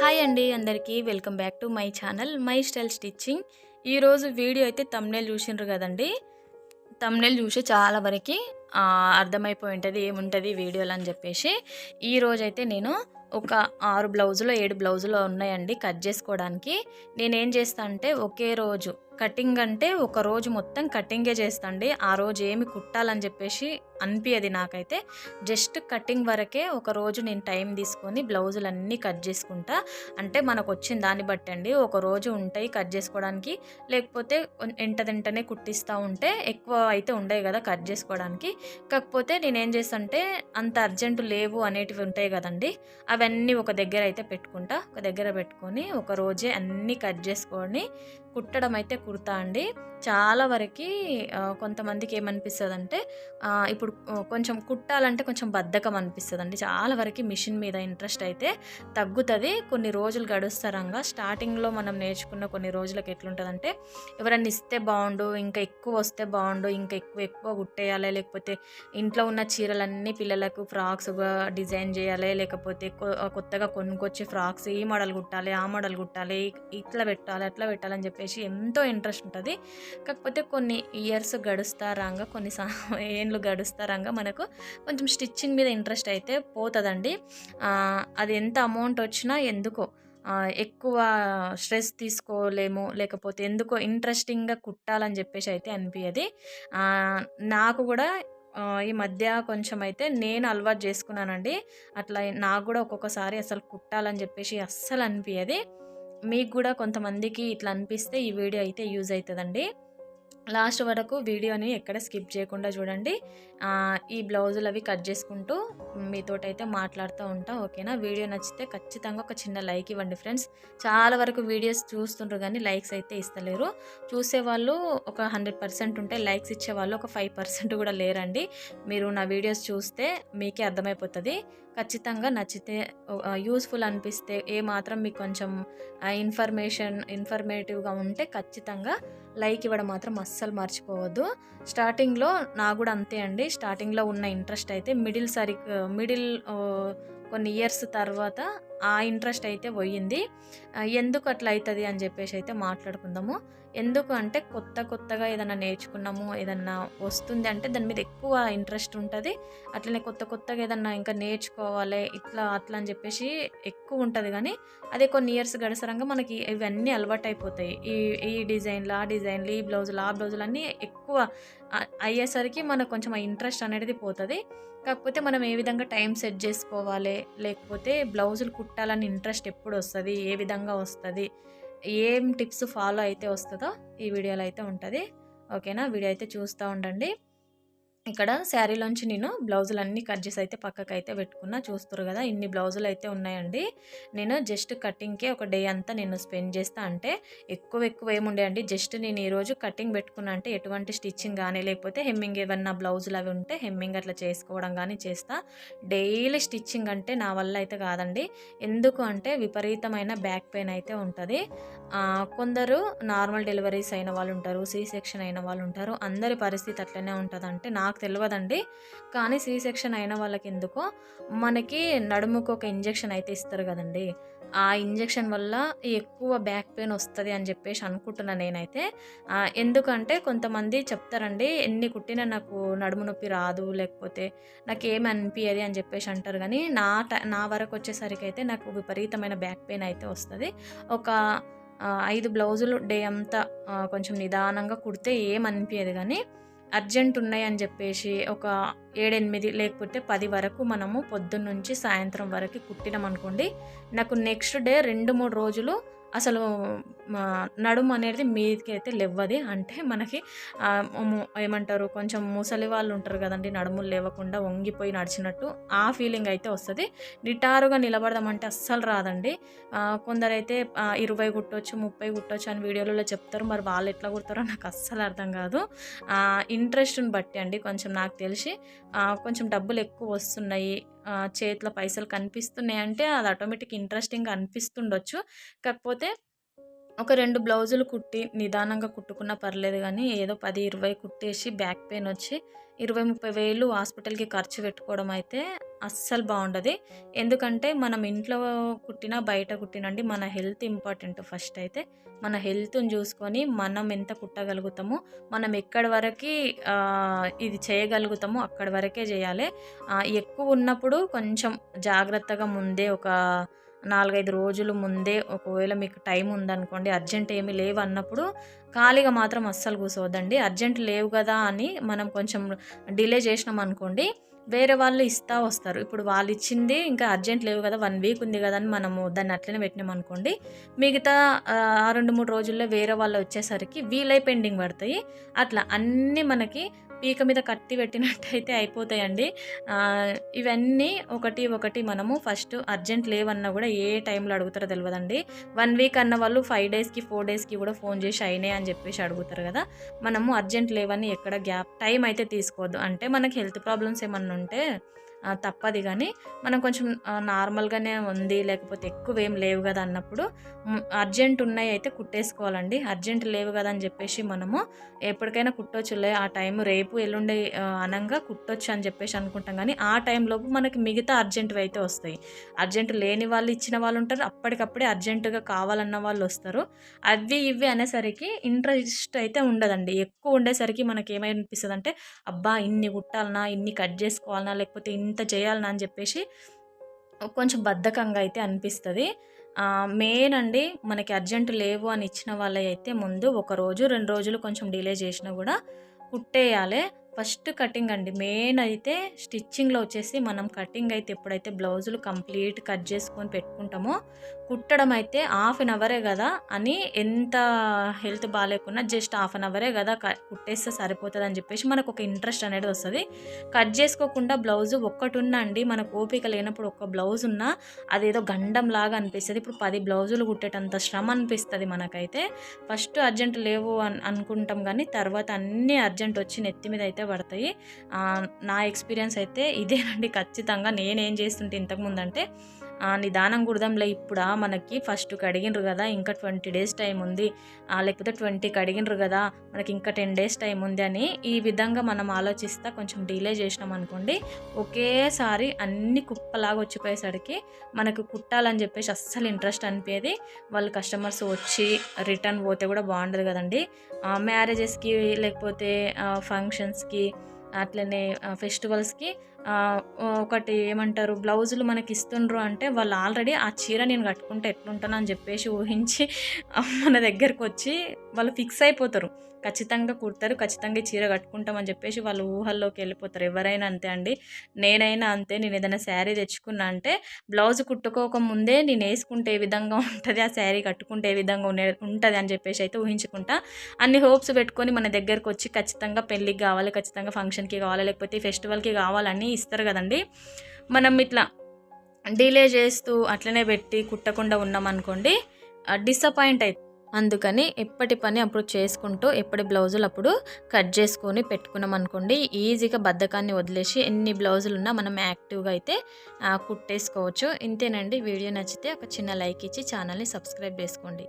Hi అండి అందరికీ welcome back to my channel my style stitching. ఈరోజు వీడియో అయితే తమ్నేల్ చూసిండ్రు కదండి. తమ్నేల్ చూసి చాలా వరకు అర్థమైపోయి ఉంటుంది ఏముంటుంది వీడియోలు అని చెప్పేసి. ఈరోజైతే నేను ఒక ఆరు బ్లౌజులో ఏడు బ్లౌజులు ఉన్నాయండి కట్ చేసుకోవడానికి. నేనేం చేస్తా అంటే ఒకే రోజు కటింగ్ అంటే ఒక రోజు మొత్తం కటింగే చేస్తాండి. ఆ రోజు ఏమి కుట్టాలని చెప్పేసి అనిపించదు నాకైతే. జస్ట్ కటింగ్ వరకే ఒక రోజు నేను టైం తీసుకొని బ్లౌజులు అన్నీ కట్ చేసుకుంటా. అంటే మనకు వచ్చిన దాన్ని బట్టి అండి. ఒక రోజు ఉంటాయి కట్ చేసుకోవడానికి. లేకపోతే వెంటనే కుట్టిస్తూ ఉంటే ఎక్కువ అయితే ఉండవు కదా కట్ చేసుకోవడానికి. కాకపోతే నేనేం చేస్తుంటే అంత అర్జెంటు లేవు అనేటివి ఉంటాయి కదండి. అవన్నీ ఒక దగ్గర అయితే పెట్టుకుంటా. ఒక దగ్గర పెట్టుకొని ఒక రోజే అన్నీ కట్ చేసుకొని కుట్టడం అయితే కుడతా అండి. చాలా వరకు కొంతమందికి ఏమనిపిస్తుంది అంటే ఇప్పుడు కొంచెం కుట్టాలంటే కొంచెం బద్ధకం అనిపిస్తుంది అండి చాలా వరకు మిషన్ మీద ఇంట్రెస్ట్ అయితే తగ్గుతుంది. కొన్ని రోజులు గడుస్తారంగా స్టార్టింగ్లో మనం నేర్చుకున్న కొన్ని రోజులకు ఎట్లుంటుందంటే ఎవరన్నా ఇస్తే బాగుండు ఇంకా ఎక్కువ వస్తే బాగుండు ఇంకా ఎక్కువ ఎక్కువ కుట్టేయాలి లేకపోతే ఇంట్లో ఉన్న చీరలన్నీ పిల్లలకు ఫ్రాక్స్గా డిజైన్ చేయాలి లేకపోతే కొత్తగా కొనుక్కొచ్చి ఫ్రాక్స్ ఈ మోడల్ కుట్టాలి ఆ మోడల్ కుట్టాలి ఇట్లా పెట్టాలి అట్లా పెట్టాలని చెప్పి చెప్పేసి ఎంతో ఇంట్రెస్ట్ ఉంటుంది. కాకపోతే కొన్ని ఇయర్స్ గడుస్తారంగా కొన్ని ఏండ్లు గడుస్తారంగా మనకు కొంచెం స్టిచ్చింగ్ మీద ఇంట్రెస్ట్ అయితే పోతుందండి. అది ఎంత అమౌంట్ వచ్చినా ఎందుకో ఎక్కువ స్ట్రెస్ తీసుకోలేము లేకపోతే ఎందుకో ఇంట్రెస్టింగ్గా కుట్టాలని చెప్పేసి అయితే అనిపించదు నాకు కూడా ఈ మధ్య కొంచెం అయితే నేను అలవాటు చేసుకున్నానండి. అట్లా నాకు కూడా ఒక్కొక్కసారి అసలు కుట్టాలని చెప్పేసి అస్సలు అనిపించదు మీకు కూడా కొంతమందికి ఇట్లా అనిపిస్తే ఈ వీడియో అయితే యూజ్ అవుతుందండి. లాస్ట్ వరకు వీడియోని ఎక్కడ స్కిప్ చేయకుండా చూడండి. ఈ బ్లౌజులు అవి కట్ చేసుకుంటూ మీతోటైతే మాట్లాడుతూ ఉంటా ఓకేనా? వీడియో నచ్చితే ఖచ్చితంగా ఒక చిన్న లైక్ ఇవ్వండి ఫ్రెండ్స్. చాలా వరకు వీడియోస్ చూస్తుండ్రు కానీ లైక్స్ అయితే ఇస్తలేరు. చూసేవాళ్ళు ఒక హండ్రెడ్ పర్సెంట్ ఉంటే లైక్స్ ఇచ్చేవాళ్ళు ఒక ఫైవ్ పర్సెంట్ కూడా లేరండి. మీరు నా వీడియోస్ చూస్తే మీకే అర్థమైపోతుంది. ఖచ్చితంగా నచ్చితే యూస్ఫుల్ అనిపిస్తే ఏ మాత్రం మీకు కొంచెం ఇన్ఫర్మేషన్ ఇన్ఫర్మేటివ్గా ఉంటే ఖచ్చితంగా లైక్ ఇవ్వడం మాత్రం అస్సలు మర్చిపోవద్దు. స్టార్టింగ్లో నా కూడా అంతే అండి. స్టార్టింగ్లో ఉన్న ఇంట్రెస్ట్ అయితే మిడిల్ సరి మిడిల్ కొన్ని ఇయర్స్ తర్వాత ఆ ఇంట్రెస్ట్ అయితే పోయింది. ఎందుకు అట్లా అవుతుంది అని చెప్పేసి అయితే మాట్లాడుకుందాము. ఎందుకు అంటే కొత్త కొత్తగా ఏదైనా నేర్చుకున్నాము ఏదన్నా వస్తుంది అంటే దాని మీద ఎక్కువ ఇంట్రెస్ట్ ఉంటుంది. అట్లనే కొత్త కొత్తగా ఏదన్నా ఇంకా నేర్చుకోవాలి ఇట్లా అట్లా అని చెప్పేసి ఎక్కువ ఉంటుంది. కానీ అదే కొన్ని ఇయర్స్ గడసరంగా మనకి ఇవన్నీ అలవాటు అయిపోతాయి ఈ ఈ డిజైన్లు ఆ డిజైన్లు ఈ బ్లౌజులు ఆ బ్లౌజులు అన్నీ ఎక్కువ అయ్యేసరికి మనకు కొంచెం ఆ ఇంట్రెస్ట్ అనేది పోతుంది. కాకపోతే మనం ఏ విధంగా టైం సెట్ చేసుకోవాలి లేకపోతే బ్లౌజులు కుట్టాలని ఇంట్రెస్ట్ ఎప్పుడు వస్తుంది ఏ విధంగా వస్తుంది ఏం టిప్స్ ఫాలో అయితే వస్తుందో ఈ వీడియోలో అయితే ఉంటుంది. ఓకేనా? వీడియో అయితే చూస్తూ ఉండండి. ఇక్కడ శారీలోంచి నేను బ్లౌజులు అన్నీ కట్ చేసి అయితే పక్కకు అయితే పెట్టుకున్నా. చూస్తారు కదా ఇన్ని బ్లౌజులు అయితే ఉన్నాయండి. నేను జస్ట్ కటింగ్కే ఒక డే అంతా నేను స్పెండ్ చేస్తా అంటే ఎక్కువ ఎక్కువ ఏముండే అండి? జస్ట్ నేను ఈరోజు కటింగ్ పెట్టుకున్నా అంటే ఎటువంటి స్టిచ్చింగ్ కానీ లేకపోతే హెమ్మింగ్ ఏమన్నా బ్లౌజులు అవి ఉంటే హెమ్మింగ్ అట్లా చేసుకోవడం కానీ చేస్తా. డైలీ స్టిచ్చింగ్ అంటే నా వల్ల అయితే కాదండి. ఎందుకు అంటే విపరీతమైన బ్యాక్ పెయిన్ అయితే ఉంటుంది. కొందరు నార్మల్ డెలివరీస్ అయిన వాళ్ళు ఉంటారు సి సెక్షన్ అయిన వాళ్ళు ఉంటారు. అందరి పరిస్థితి అట్లనే ఉంటుంది అంటే నాకు నాకు తెలియదండి కానీ సీ సెక్షన్ అయిన వాళ్ళకి ఎందుకో మనకి నడుముకు ఒక ఇంజెక్షన్ అయితే ఇస్తారు కదండి. ఆ ఇంజెక్షన్ వల్ల ఎక్కువ బ్యాక్ పెయిన్ వస్తుంది అని చెప్పేసి అనుకుంటున్నా నేనైతే. ఎందుకంటే కొంతమంది చెప్తారండి ఎన్ని కుట్టినా నాకు నడుము నొప్పి రాదు లేకపోతే నాకు ఏమి అనిపించదు అని చెప్పేసి అంటారు. కానీ నా నా వరకు వచ్చేసరికి అయితే నాకు విపరీతమైన బ్యాక్ పెయిన్ అయితే వస్తుంది. ఒక ఐదు బ్లౌజులు డే అంతా కొంచెం నిదానంగా కుడితే ఏమనిపించదు కానీ అర్జెంట్ ఉన్నాయని చెప్పేసి ఒక ఏడెనిమిది లేకపోతే పది వరకు మనము పొద్దున్న నుంచి సాయంత్రం వరకు కుట్టినాం అనుకోండి నాకు నెక్స్ట్ డే రెండు మూడు రోజులు అసలు నడుము అనేది మీదకి అయితే లేవ్వది. అంటే మనకి ఏమంటారు కొంచెం ముసలి వాళ్ళు ఉంటారు కదండి నడుములు లేవకుండా వంగిపోయి నడిచినట్టు ఆ ఫీలింగ్ అయితే వస్తుంది. నిటారుగా నిలబడదామంటే అస్సలు రాదండి. కొందరైతే ఇరవై కుట్టొచ్చు ముప్పై కుట్టొచ్చు అని వీడియోలలో చెప్తారు. మరి వాళ్ళు ఎట్లా కుడతారో నాకు అస్సలు అర్థం కాదు. ఇంట్రెస్ట్ని బట్టి అండి కొంచెం నాకు తెలిసి కొంచెం డబ్బులు ఎక్కువ వస్తున్నాయి. చేతిలో పైసలు కనిపిస్తున్నాయి అంటే అది ఆటోమేటిక్ ఇంట్రెస్టింగ్ అనిపిస్తుండొచ్చు. కాకపోతే ఒక రెండు బ్లౌజులు కుట్టి నిదానంగా కుట్టుకున్నా పర్లేదు కానీ ఏదో పది ఇరవై కుట్టేసి బ్యాక్ పెయిన్ వచ్చి ఇరవై ముప్పై వేలు హాస్పిటల్కి ఖర్చు పెట్టుకోవడం అయితే అస్సలు బాగుండదు. ఎందుకంటే మనం ఇంట్లో కుట్టినా బయట కుట్టినండి మన హెల్త్ ఇంపార్టెంట్ ఫస్ట్ అయితే. మన హెల్త్ని చూసుకొని మనం ఎంత కుట్టగలుగుతామో మనం ఎక్కడి వరకు ఇది చేయగలుగుతామో అక్కడి వరకే చేయాలి. ఎక్కువ ఉన్నప్పుడు కొంచెం జాగ్రత్తగా ముందే ఒక నాలుగైదు రోజులు ముందే ఒకవేళ మీకు టైం ఉందనుకోండి అర్జెంట్ ఏమీ లేవు అన్నప్పుడు ఖాళీగా మాత్రం అస్సలు కూర్చోవద్దండి. అర్జెంట్ లేవు కదా అని మనం కొంచెం డిలే చేసినాం అనుకోండి వేరే వాళ్ళు ఇస్తా వస్తారు. ఇప్పుడు వాళ్ళు ఇచ్చింది ఇంకా అర్జెంట్ లేవు కదా వన్ వీక్ ఉంది కదా అని మనము దాన్ని అట్లనే పెట్టినాం అనుకోండి మిగతా ఆ, రెండు మూడు రోజుల్లో వేరే వాళ్ళు వచ్చేసరికి వీలై పెండింగ్ పడతాయి. అట్లా అన్నీ మనకి పీక మీద కత్తి పెట్టినట్టయితే అయిపోతాయండి. ఇవన్నీ ఒకటి ఒకటి మనము ఫస్ట్ అర్జెంట్ లేవన్నా కూడా ఏ టైంలో అడుగుతారో తెలియదండి వన్ వీక్ అన్న వాళ్ళు ఫైవ్ డేస్కి ఫోర్ డేస్కి కూడా ఫోన్ చేసి అయినాయి అని చెప్పేసి అడుగుతారు కదా. మనము అర్జెంట్ లేవని ఎక్కడ గ్యాప్ టైం అయితే తీసుకోవద్దు. అంటే మనకి హెల్త్ ప్రాబ్లమ్స్ ఏమన్నా ఉంటే తప్పది. కానీ మనం కొంచెం నార్మల్గానే ఉంది లేకపోతే ఎక్కువ ఏం లేవు కదా అన్నప్పుడు అర్జెంట్ ఉన్నాయి అయితే కుట్టేసుకోవాలండి. అర్జెంట్ లేవు కదా అని చెప్పేసి మనము ఎప్పటికైనా కుట్టొచ్చులే. ఆ టైం రేపు ఎల్లుండి అనంగా కుట్టొచ్చు అని చెప్పేసి అనుకుంటాం. కానీ ఆ టైంలోపు మనకి మిగతా అర్జెంట్వి అయితే వస్తాయి. అర్జెంట్ లేని వాళ్ళు ఇచ్చిన వాళ్ళు ఉంటారు. అప్పటికప్పుడే అర్జెంటుగా కావాలన్న వాళ్ళు వస్తారు. అవి ఇవి అనేసరికి ఇంట్రెస్ట్ అయితే ఉండదండి. ఎక్కువ ఉండేసరికి మనకి ఏమనిపిస్తుంది అంటే అబ్బా ఇన్ని కుట్టాలనా ఇన్ని కట్ చేసుకోవాలనా లేకపోతే ఇంత చేయాలని అని చెప్పేసి కొంచెం బద్ధకంగా అయితే అనిపిస్తుంది. మెయిన్ అండి మనకి అర్జెంట్ లేవు అని ఇచ్చిన వాళ్ళవి అయితే ముందు ఒక రోజు రెండు రోజులు కొంచెం డిలే చేసినా కూడా కుట్టేయాలి. ఫస్ట్ కటింగ్ అండి. మెయిన్ అయితే స్టిచ్చింగ్లో వచ్చేసి మనం కటింగ్ అయితే ఎప్పుడైతే బ్లౌజులు కంప్లీట్ కట్ చేసుకొని పెట్టుకుంటామో కుట్టడం అయితే హాఫ్ అన్ అవరే కదా అని ఎంత హెల్త్ బాగాలేకున్నా జస్ట్ హాఫ్ అన్ అవరే కదా కుట్టేస్తే సరిపోతుంది అని చెప్పేసి మనకు ఒక ఇంట్రెస్ట్ అనేది వస్తుంది. కట్ చేసుకోకుండా బ్లౌజ్ ఒక్కటి ఉన్నా అండి మనకు ఓపిక లేనప్పుడు ఒక బ్లౌజ్ ఉన్నా అదేదో గండం లాగా అనిపిస్తుంది. ఇప్పుడు పది బ్లౌజులు కుట్టేటంత శ్రమ అనిపిస్తుంది మనకైతే. ఫస్ట్ అర్జెంట్ లేవు అని అనుకుంటాం కానీ తర్వాత అన్నీ అర్జెంట్ వచ్చి నెత్తి మీద అయితే పడతాయి నా ఎక్స్పీరియన్స్ అయితే ఇదేనండి. ఖచ్చితంగా నేనేం చేస్తుంటే ఇంతకుముందు అంటే నిదానం కుడదాంలే. ఇప్పుడా మనకి ఫస్ట్ కడిగినరు కదా ఇంకా ట్వంటీ డేస్ టైం ఉంది. లేకపోతే ట్వంటీ కడిగినరు కదా మనకి ఇంకా టెన్ డేస్ టైం ఉంది అని ఈ విధంగా మనం ఆలోచిస్తా కొంచెం డిలే చేసినాం అనుకోండి ఒకేసారి అన్ని కుప్పలాగా వచ్చిపోయేసరికి మనకు కుట్టాలని చెప్పేసి అస్సలు ఇంట్రెస్ట్ అనిపించేది వాళ్ళు కస్టమర్స్ వచ్చి రిటర్న్ పోతే కూడా బాగుండదు కదండి. మ్యారేజెస్కి లేకపోతే ఫంక్షన్స్కి అట్లనే ఫెస్టివల్స్కి ఒకటి ఏమంటారు బ్లౌజులు మనకి ఇస్తుండ్రు అంటే వాళ్ళు ఆల్రెడీ ఆ చీర నేను కట్టుకుంటే ఎట్లుంటాను అని చెప్పేసి ఊహించి మన దగ్గరకు వచ్చి వాళ్ళు ఫిక్స్ అయిపోతారు. ఖచ్చితంగా కుడతారు ఖచ్చితంగా ఈ చీర కట్టుకుంటామని చెప్పేసి వాళ్ళు ఊహల్లోకి వెళ్ళిపోతారు. ఎవరైనా అంతే అండి. నేనైనా అంతే నేను ఏదైనా శారీ తెచ్చుకున్నా అంటే బ్లౌజ్ కుట్టుకోక ముందే నేను వేసుకుంటే ఏ విధంగా ఉంటుంది ఆ శారీ కట్టుకుంటే ఏ విధంగా ఉండే ఉంటుంది అని చెప్పేసి అయితే ఊహించుకుంటా. అన్ని హోప్స్ పెట్టుకొని మన దగ్గరకు వచ్చి ఖచ్చితంగా పెళ్ళికి కావాలి ఖచ్చితంగా ఫంక్షన్కి కావాలి లేకపోతే ఫెస్టివల్కి కావాలని ఇస్తారు కదండి. మనం ఇట్లా డిలే చేస్తూ అట్లనే పెట్టి కుట్టకుండా ఉన్నామనుకోండి డిసప్పాయింట్ అవుతుంది అందుకని ఎప్పటి పని అప్పుడు చేసుకుంటూ ఎప్పటి బ్లౌజులు అప్పుడు కట్ చేసుకొని పెట్టుకున్నాం అనుకోండి ఈజీగా బద్ధకాన్ని వదిలేసి ఎన్ని బ్లౌజులు ఉన్నా మనం యాక్టివ్గా అయితే కుట్టేసుకోవచ్చు. ఇంతేనండి. వీడియో నచ్చితే ఒక చిన్న లైక్ ఇచ్చి ఛానల్ని సబ్స్క్రైబ్ చేసుకోండి.